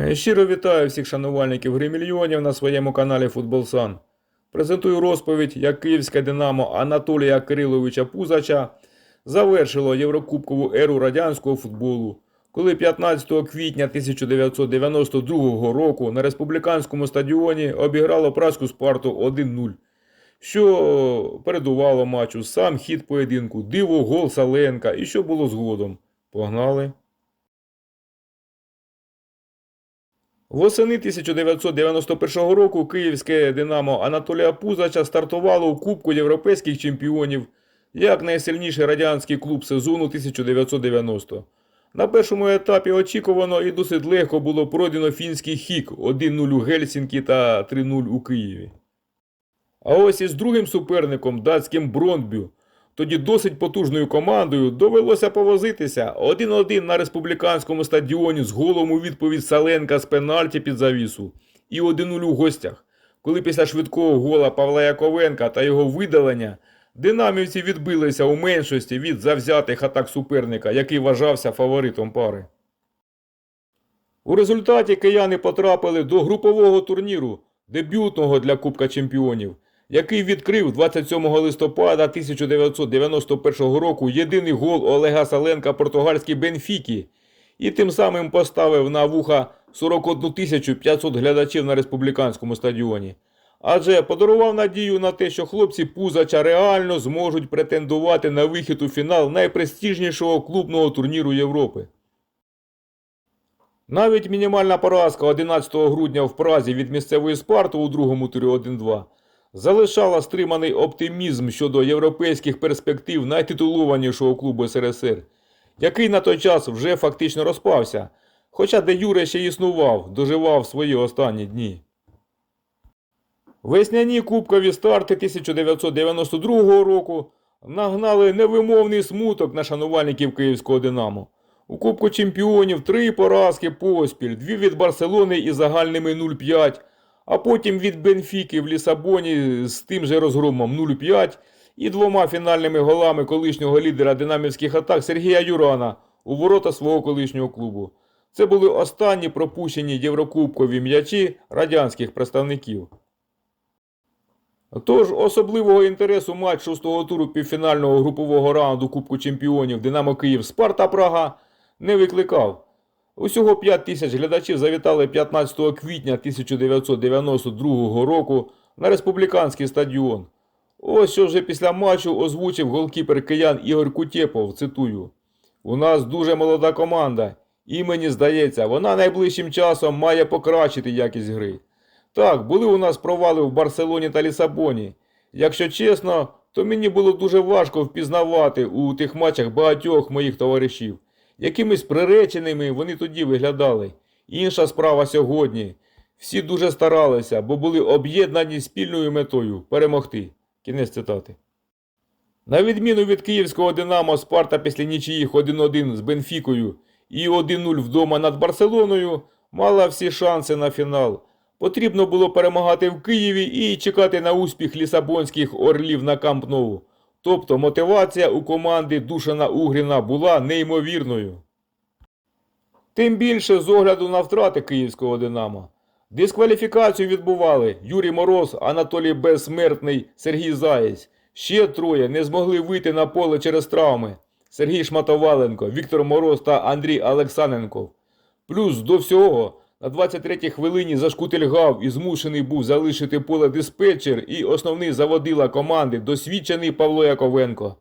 Е, Щиро вітаю всіх шанувальників гри мільйонів на своєму каналі Футболсан. Презентую розповідь, як київське Динамо Анатолія Кириловича Пузача завершило Єврокубкову еру радянського футболу, коли 15 квітня 1992 року на республіканському стадіоні обіграло праську Спарту 1-0, що передувало матчу сам хід поєдинку, диво гол Саленка і що було згодом. Погнали! Восени 1991 року київське Динамо Анатолія Пузача стартувало у Кубку європейських чемпіонів як найсильніший радянський клуб сезону 1990. На першому етапі очікувано і досить легко було пройдено фінський хік 1-0 у Гельсінкі та 3-0 у Києві. А ось із другим суперником датським Брондбю, тоді досить потужною командою, довелося повозитися 1-1 на республіканському стадіоні з голом у відповідь Саленка з пенальті під завісу і 1-0 у гостях, коли після швидкого гола Павла Яковенка та його видалення динамівці відбилися у меншості від завзятих атак суперника, який вважався фаворитом пари. У результаті кияни потрапили до групового турніру, дебютного для Кубка Чемпіонів, який відкрив 27 листопада 1991 року єдиний гол Олега Саленка португальській Бенфікі і тим самим поставив на вуха 41 500 глядачів на республіканському стадіоні. Адже подарував надію на те, що хлопці Пузача реально зможуть претендувати на вихід у фінал найпрестижнішого клубного турніру Європи. Навіть мінімальна поразка 11 грудня в Празі від місцевої Спарти у другому турі 1-2 залишала стриманий оптимізм щодо європейських перспектив найтитулованішого клубу СРСР, який на той час вже фактично розпався, хоча де Юре ще існував, доживав свої останні дні. Весняні кубкові старти 1992 року нагнали невимовний смуток на шанувальників київського Динамо. У Кубку чемпіонів три поразки поспіль, дві від Барселони із загальними 0-5, а потім від Бенфіки в Лісабоні з тим же розгромом 0-5 і двома фінальними голами колишнього лідера динамівських атак Сергія Юрана у ворота свого колишнього клубу. Це були останні пропущені єврокубкові м'ячі радянських представників. Тож особливого інтересу матч шостого туру півфінального групового раунду Кубку Чемпіонів Динамо Київ Спарта Прага не викликав. Усього 5 тисяч глядачів завітали 15 квітня 1992 року на республіканський стадіон. Ось що вже після матчу озвучив голкіпер киян Ігор Кутєпов, цитую. У нас дуже молода команда, і мені здається, вона найближчим часом має покращити якість гри. Так, були у нас провали в Барселоні та Лісабоні. Якщо чесно, то мені було дуже важко впізнавати у тих матчах багатьох моїх товаришів. Якимись приреченими вони тоді виглядали. Інша справа сьогодні. Всі дуже старалися, бо були об'єднані спільною метою перемогти. Кінець цитати. На відміну від київського Динамо Спарта після нічиїх 1-1 з Бенфікою і 1-0 вдома над Барселоною мала всі шанси на фінал. Потрібно було перемагати в Києві і чекати на успіх лісабонських орлів на Камп Ноу. Тобто мотивація у команди Душана Угріна була неймовірною. Тим більше з огляду на втрати київського Динамо. Дискваліфікацію відбували Юрій Мороз, Анатолій Безсмертний, Сергій Заєць. Ще троє не змогли вийти на поле через травми. Сергій Шматоваленко, Віктор Мороз та Андрій Олексаненков. Плюс до всього на 23-й хвилині зашкутильгав і змушений був залишити поле диспетчер і основний заводила команди досвідчений Павло Яковенко.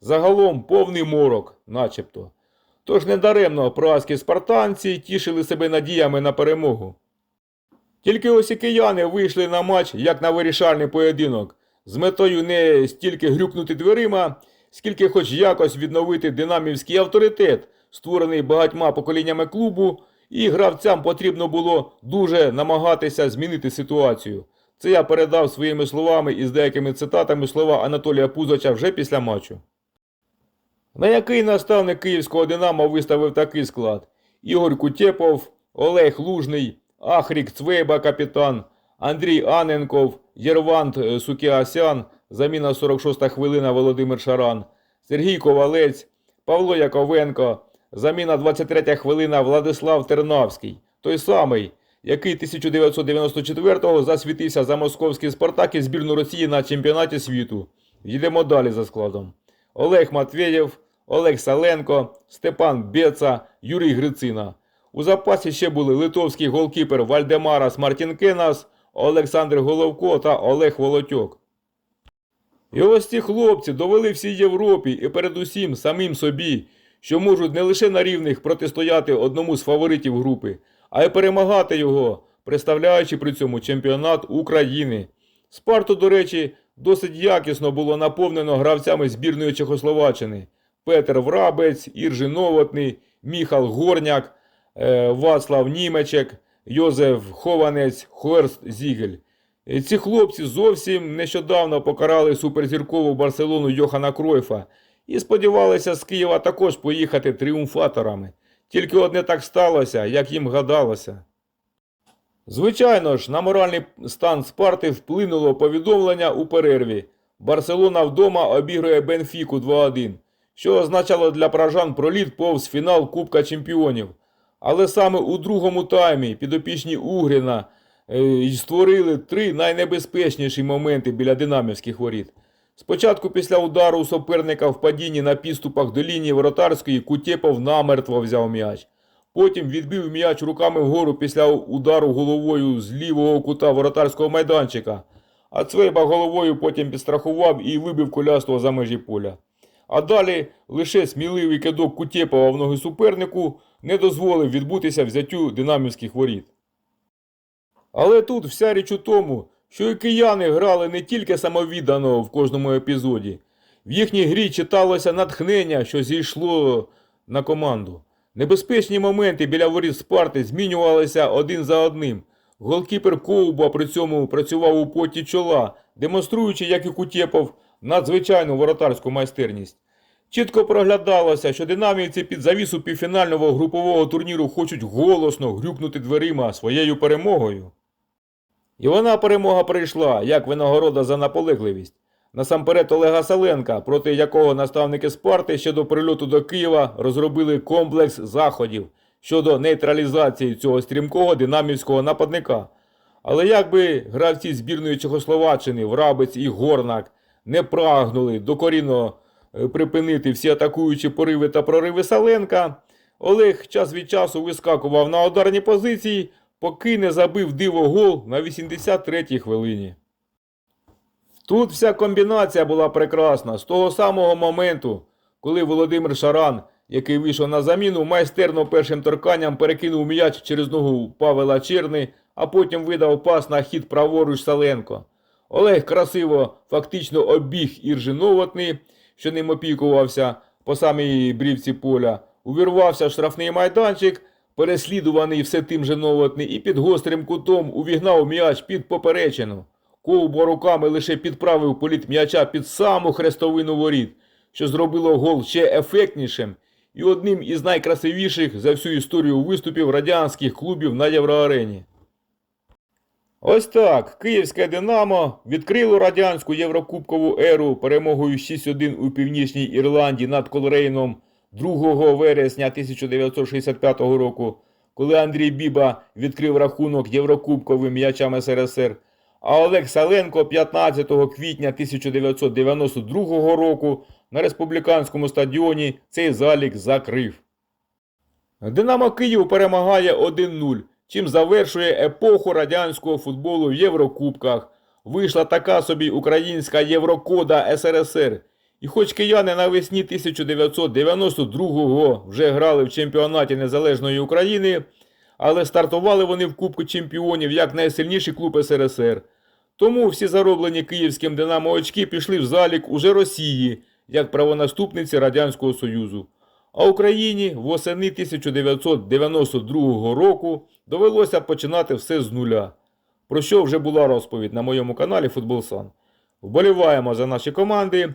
Загалом повний морок, начебто. Тож недаремно праські спартанці тішили себе надіями на перемогу. Тільки ось кияни вийшли на матч як на вирішальний поєдинок, з метою не стільки грюкнути дверима, скільки хоч якось відновити динамівський авторитет, створений багатьма поколіннями клубу, і гравцям потрібно було дуже намагатися змінити ситуацію. Це я передав своїми словами і з деякими цитатами слова Анатолія Пузача вже після матчу. На який наставник київського Динамо виставив такий склад: Ігор Кутєпов, Олег Лужний, Ахрік Цвейба, капітан, Андрій Аненков, Єрвант е, Сукіасян, заміна 46 хвилина Володимир Шаран, Сергій Ковалець, Павло Яковенко, заміна 23 хвилина Владислав Тернавський. той самий, який 1994-го засвітився за московський Спартак і збірну Росії на чемпіонаті світу. Йдемо далі за складом. Олег Матвєєв, Олег Саленко, Степан Беца, Юрій Грицина. У запасі ще були литовський голкіпер Вальдемарас Мартінкенас, Олександр Головко та Олег Волотьок. І ось ці хлопці довели всій Європі і передусім самим собі, що можуть не лише на рівних протистояти одному з фаворитів групи, а й перемагати його, представляючи при цьому чемпіонат України. Спарту, до речі, досить якісно було наповнено гравцями збірної Чехословаччини. Петр Врабець, Іржи Новотний, Міхал Горняк, е, Вацлав Німечек, Йозеф Хованець, Хорст Зігель. Е, Ці хлопці зовсім нещодавно покарали суперзіркову Барселону Йохана Кройфа і сподівалися з Києва також поїхати тріумфаторами. Тільки одне так сталося, як їм гадалося. Звичайно ж, на моральний стан Спарти вплинуло повідомлення у перерві. Барселона вдома обігрує Бенфіку 2-1, що означало для пражан проліт повз фінал Кубка Чемпіонів. Але саме у другому таймі підопічні Угріна е, створили три найнебезпечніші моменти біля динамівських воріт. Спочатку після удару суперника в падінні на підступах до лінії воротарської Кутєпов намертво взяв м'яч. Потім відбив м'яч руками вгору після удару головою з лівого кута воротарського майданчика. А Цвейба головою потім підстрахував і вибив коляство за межі поля. А далі лише сміливий кидок Кутєпова в ноги супернику не дозволив відбутися взяттю динамівських воріт. Але тут вся річ у тому, що і кияни грали не тільки самовіддано в кожному епізоді. В їхній грі читалося натхнення, що зійшло на команду. Небезпечні моменти біля воріт Спарти змінювалися один за одним. Голкіпер Ковба при цьому працював у поті чола, демонструючи, як і Кутєпов, надзвичайну воротарську майстерність. Чітко проглядалося, що динамівці під завісу півфінального групового турніру хочуть голосно грюкнути дверима своєю перемогою. І вона перемога прийшла, як винагорода за наполегливість. Насамперед Олега Саленка, проти якого наставники Спарти ще до прильоту до Києва розробили комплекс заходів щодо нейтралізації цього стрімкого динамівського нападника. Але якби гравці збірної Чехословаччини, Врабець і Горнак не прагнули докорінно е, припинити всі атакуючі пориви та прориви Саленка, Олег час від часу вискакував на ударні позиції, поки не забив диво гол на 83-й хвилині. Тут вся комбінація була прекрасна з того самого моменту, коли Володимир Шаран, який вийшов на заміну, майстерно першим торканням перекинув м'яч через ногу Павела Черни, а потім видав пас на хід праворуч Саленко. Олег красиво фактично обіг Іржи Новотний, що ним опікувався по самій брівці поля, увірвався в штрафний майданчик, переслідуваний все тим же Новотний, і під гострим кутом увігнав м'яч під поперечину. Ковбо руками лише підправив політ м'яча під саму хрестовину воріт, що зробило гол ще ефектнішим і одним із найкрасивіших за всю історію виступів радянських клубів на Євроарені. Ось так, київське Динамо відкрило радянську єврокубкову еру перемогою 6-1 у Північній Ірландії над Колрейном 2 вересня 1965 року, коли Андрій Біба відкрив рахунок єврокубковим м'ячам СРСР. А Олег Саленко 15 квітня 1992 року на республіканському стадіоні цей залік закрив. Динамо Київ перемагає 1-0, чим завершує епоху радянського футболу в Єврокубках. Вийшла така собі українська Єврокода СРСР. І хоч кияни навесні 1992-го вже грали в чемпіонаті Незалежної України, але стартували вони в Кубку чемпіонів як найсильніший клуб СРСР. Тому всі зароблені київським Динамо очки пішли в залік уже Росії, як правонаступниці Радянського Союзу. А Україні восени 1992 року довелося починати все з нуля. Про що вже була розповідь на моєму каналі Футболсан. Вболіваємо за наші команди.